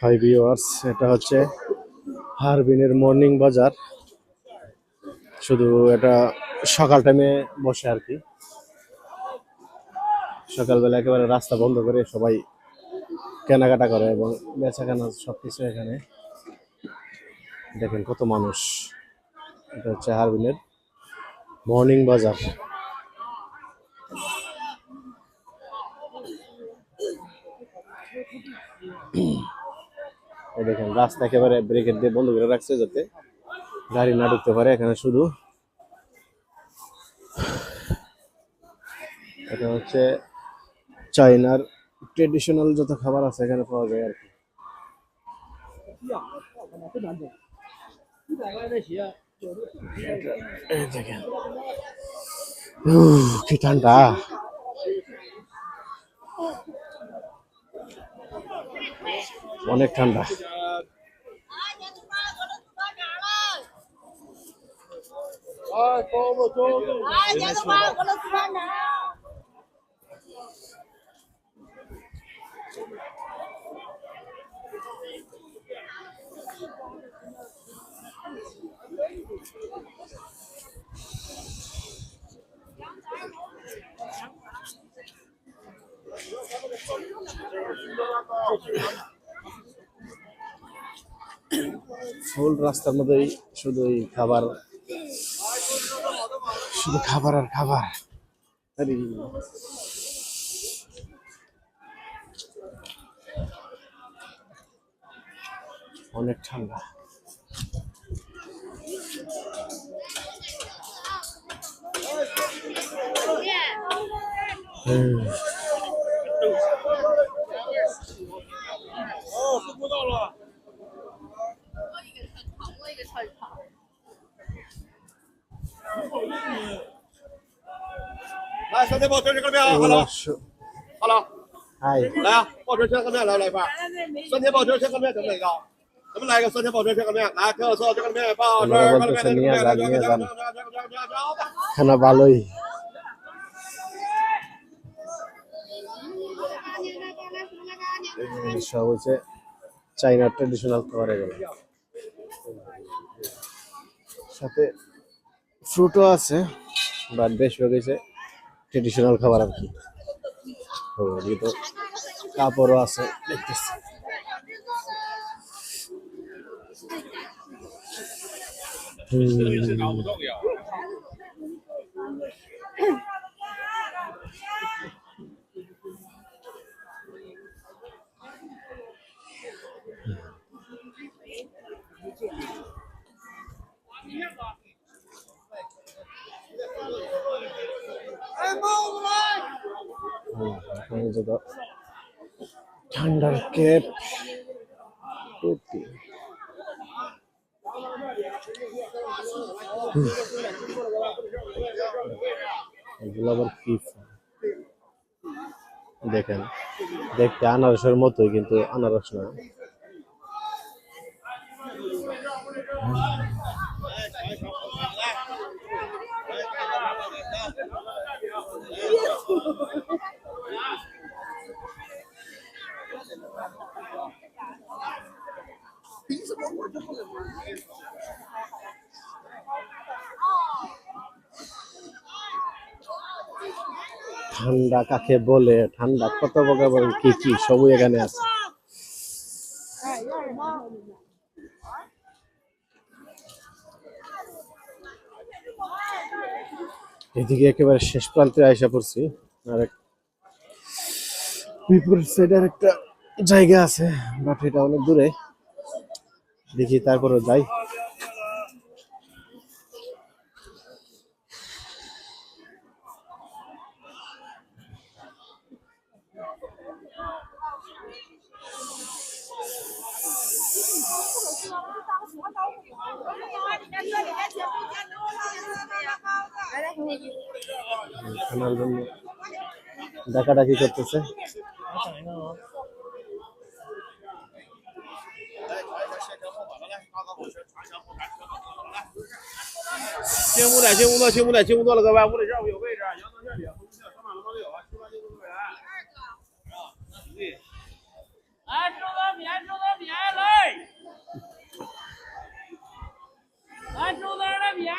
Hi viewers এটা হচ্ছে হারবিনের morning বাজার। শুধু এটা সকাল টাইমে বসে আর কি। সকালবেলা একেবারে রাস্তা বন্ধ করে সবাই কেনাকাটা করে এবং বেচা কেনা সবকিছু এখানে। দেখেন কত মানুষ। এটা হচ্ছে হারবিনের মর্নিং বাজার। দেখেন, রাস্তা একেবারে ব্রেকেট দিয়ে বন্ধ করে রাখছে যাতে গাড়ি না ঢুকতে পারে এখানে শুধু। এটা হচ্ছে চাইনার ট্রেডিশনাল যত খাবার আছে এখানে পাওয়া যায় আর কি। কি ঠান্ডা। অনেক ঠান্ডা 哎，家 ফুল রাস্তার মধ্যেই শুধু এই খাবার শুধু খাবার আর খাবার। অনেক ঠান্ডা। হুম, 来，酸菜爆车这个面啊，好 এগুলো 了 স- 好了， হাই 来啊，爆车这个面来来一份，酸菜爆车这个面怎么来个？咱们来个酸菜爆车这个面，来特色这个面爆车，这个面这个面，这个面，这个面，这个面，这个面，这个面。 খানা ভালোই এই সব হচ্ছে চাইনার ট্রেডিশনাল খাবার এগুলো সাথে ফ্রুটও আছে। বাট বেশিরভাগ গেছে। ট্রেডিশনাল খাবার আর কি। তো কাপড়ও আছে দেখতেছি। হুম, এই যে ঠান্ডার কেপ এগুলো আবার কি? দেখেন দেখতে আনারসের মতোই কিন্তু আনারস না। ঠান্ডা কাকে বলে? ঠান্ডা কত প্রকার কি কি? সবই এখানে আছে। এদিকে একেবারে শেষ প্রান্তে আইসা পড়ছি। আর একটা জায়গা আছে, বাট এটা অনেক দূরে। দেখি তারপরে যাই। খানার জন্য। ডাকাডাকি করতেছে? 进屋了，进屋了，进屋了，进屋了，各位，屋里这儿有位置，阳台馅饼，红色上面楼都有啊，七八九都有人。二个，啊，对，来吃冬粉，吃冬粉，来，来吃冬粉的粉来。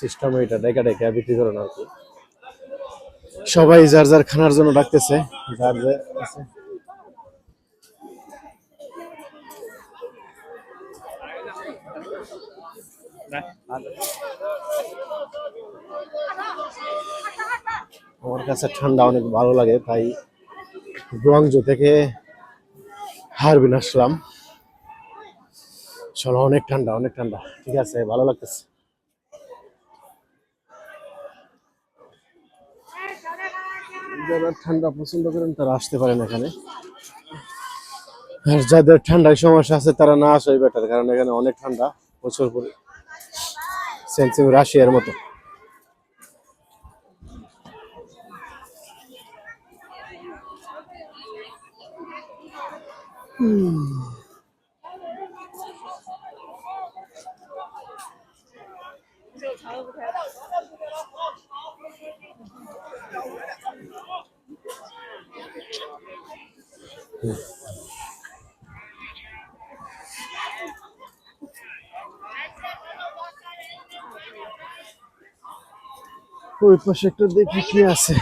সিস্টেম এটা ডেকা ডেকা বিক্রি করেন আর কি সবাই যার যার খানার জন্য ডাকতেছে, যার যে আছে। আমার কাছে ঠান্ডা অনেক ভালো লাগে, তাই গুয়াংজো থেকে হারবিন আসলাম। চলো অনেক ঠান্ডা অনেক ঠান্ডা। ঠিক আছে, ভালো লাগতেছে। যারা ঠান্ডা পছন্দ করেন, তারা আসতে পারেন এখানে। আর যাদের ঠান্ডার সমস্যা আছে, তারা না আসাই বেটার কারণ এখানে অনেক ঠান্ডা, প্রচুর পরি সেন্সিম রাশিয়ার মতো। ওই পাশে একটা দেখি কি আছে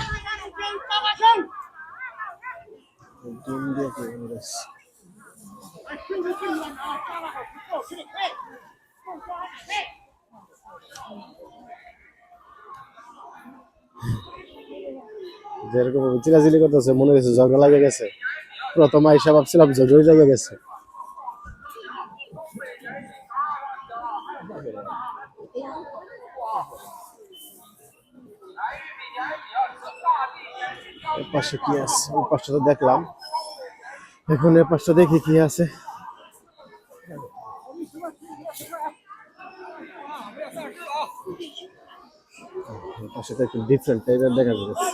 যেরকম চিলাচিলি করতেছে, মনে হচ্ছে ঝগড়া লাগে গেছে। প্রথম আইসা ভাবছিলাম ঝগড়াই লেগে গেছে। পাশে কি আছে? ওই পাশটা তো দেখলাম। এখন এর পাশটা দেখি কি আছে। এর পাশে তো একটু ডিফারেন্ট টাইপের দেখা যাচ্ছে।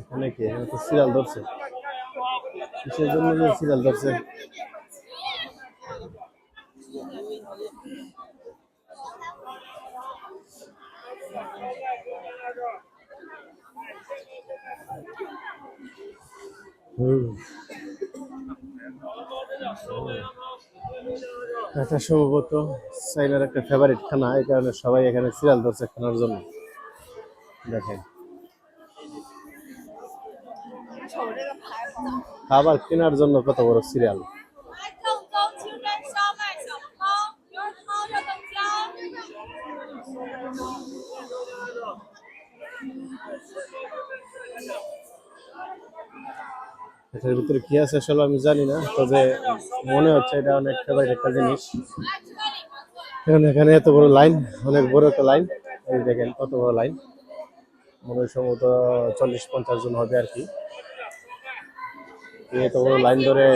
এখানে কি এখানে তো সিরিয়াল ধরছে। কিসের জন্য সিরিয়াল ধরছে? এটা সম্ভবত চাইনার একটা ফেভারিট খানা, এই কারণে সবাই এখানে সিরিয়াল ধরছে খানার জন্য। দেখেন। খাবার কেনার জন্য কত বড় সিরিয়াল। এটার ভিতরে কি আছে আসলে আমি জানি না, তবে মনে হচ্ছে এটা অনেক ফেভারিট একটা জিনিস। কারণ এখানে এত বড় লাইন অনেক বড় একটা লাইন এই দেখেন কত বড় লাইন মনে হয় সম্ভবত চল্লিশ পঞ্চাশ জন হবে আর কি। এত বড় লাইন ধরে